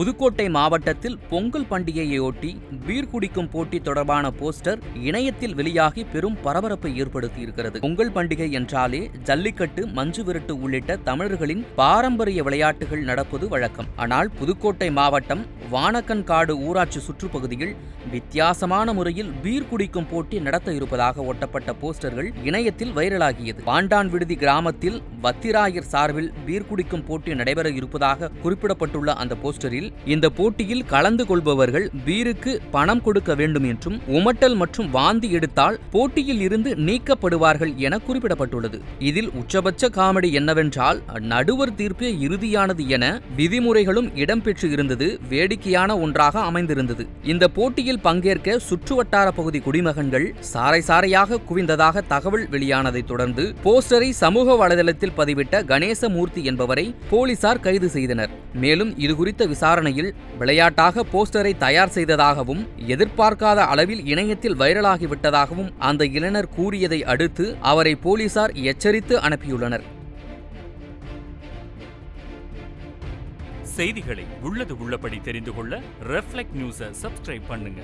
புதுக்கோட்டை மாவட்டத்தில் பொங்கல் பண்டிகையையொட்டி பீர் குடிக்கும் போட்டி தொடர்பான போஸ்டர் இணையத்தில் வெளியாகி பெரும் பரபரப்பை ஏற்படுத்தியிருக்கிறது. பொங்கல் பண்டிகை என்றாலே ஜல்லிக்கட்டு மஞ்சு விரட்டு உள்ளிட்ட தமிழர்களின் பாரம்பரிய விளையாட்டுகள் நடப்பது வழக்கம். ஆனால் புதுக்கோட்டை மாவட்டம் வானக்கன்காடு ஊராட்சி சுற்றுப்பகுதியில் வித்தியாசமான முறையில் பீர் குடிக்கும் போட்டி நடத்த இருப்பதாக ஒட்டப்பட்ட போஸ்டர்கள் இணையத்தில் வைரலாகியது. பாண்டான் விடுதி கிராமத்தில் வத்திராயர் சார்பில் பீர் குடிக்கும் போட்டி நடைபெற இருப்பதாக குறிப்பிடப்பட்டுள்ள அந்த போஸ்டரில் இந்த போட்டியில் கலந்து கொள்பவர்கள் பீருக்கு பணம் கொடுக்க வேண்டும் என்றும் உமட்டல் மற்றும் வாந்தி எடுத்தால் போட்டியில் இருந்து நீக்கப்படுவார்கள் என குறிப்பிடப்பட்டுள்ளது. இதில் உச்சபட்ச காமெடி என்னவென்றால் நடுவர் தீர்ப்பே இறுதியானது என விதிமுறைகளும் இடம்பெற்று இருந்தது வேடிக்கையான ஒன்றாக அமைந்திருந்தது. இந்த போட்டியில் பங்கேற்க சுற்றுவட்டார பகுதி குடிமகன்கள் சாறை சாறையாக குவிந்ததாக தகவல் வெளியானதைத் தொடர்ந்து போஸ்டரை சமூக வலைதளத்தில் பதிவிட்ட கணேசமூர்த்தி என்பவரை போலீசார் கைது செய்தனர். மேலும் இதுகுறித்த விசாரணையில் விளையாட்டாக போஸ்டரை தயார் செய்ததாகவும் எதிர்பார்க்காத அளவில் இணையத்தில் வைரலாகிவிட்டதாகவும் அந்த இளைஞர் கூறியதை அடுத்து அவரை போலீசார் எச்சரித்து அனுப்பியுள்ளனர். செய்திகளை உள்ளது உள்ளபடி தெரிந்து கொள்ள ரெஃப்ளெக்ட் நியூஸை சப்ஸ்கிரைப் பண்ணுங்க.